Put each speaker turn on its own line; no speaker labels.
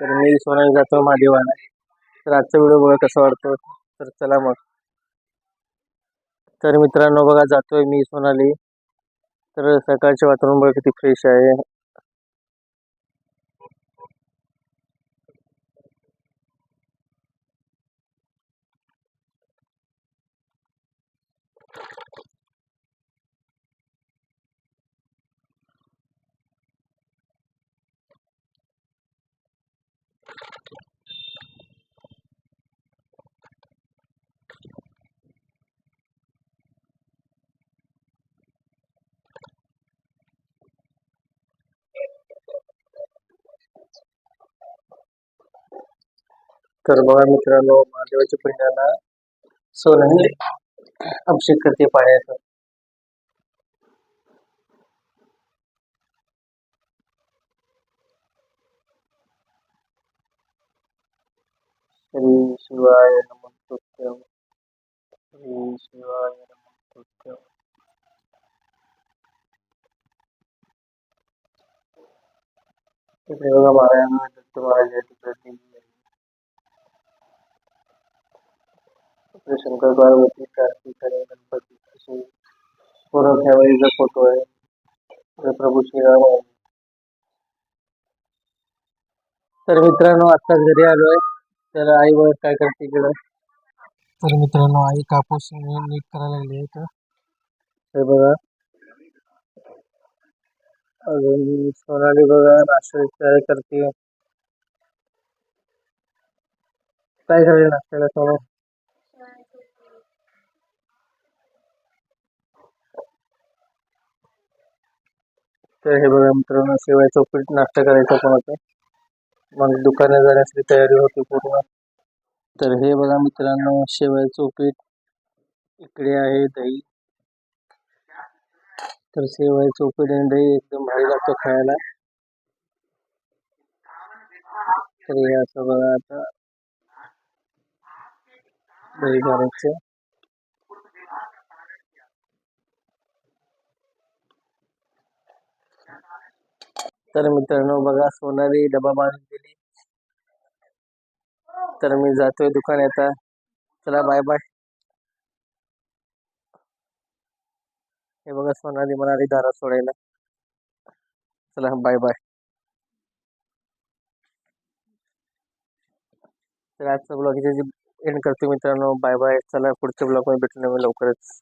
तर मी सोनाली जातो महादेवाला तर आजचा व्हिडिओ बघा कसा वाटतो? तर चला मग. तर मित्रांनो बघा जातोय मी सोनाली. तर सकाळचे वातावरण बघा किती फ्रेश आहे. तर बघा मित्रांनो महादेवाच्या पिंडाला सोनाली अभिषेक करते पाण्याचा. श्री शिवाय नमस्तुभ्यं श्री शिवाय नमस्तुभ्यं तिकडे बघा महाराज दत्त महाराज आहे आहे तिकडे शंकर पार्वती कार्तिक आणि गणपती असे पूर्ण फॅमिलीचा फ़ोटो आहे तिकडे प्रभू श्रीराम आहे तर मित्रांनो आत्ताच घरी आलोय. तर आई बघ काय करते इकडं? तर मित्रांनो आई कापूस नीट करायला लागली आहे हे बघा. अजून सोनाली बघा नाश्ता तयारी करते. काय करायला नाश्त्याला समोर तर हे बघा मित्रांनो शेवायचं पीठ नाश्ता करायचा पण होता मग दुकानात जाण्याची तयारी होती पूर्ण. तर हे बघा मित्रांनो शेवया पीठ इकडे आहे दही. तर शेवया पीठ आणि दही एकदम भारी लागतो खायला. तर हे असं बघा आता. दही घालायचं. तर मित्रांनो, बघा, सोनाली डबा बांधून दिली. तर मी जातोय दुकानात आता. चला बाय बाय हे बघा, सोनाली दारात सोडायला. चला बाय बाय आजचा ब्लॉग इथे एंड करतो मित्रांनो. बाय बाय चला, पुढच्या ब्लॉग मध्ये भेटून लवकरच.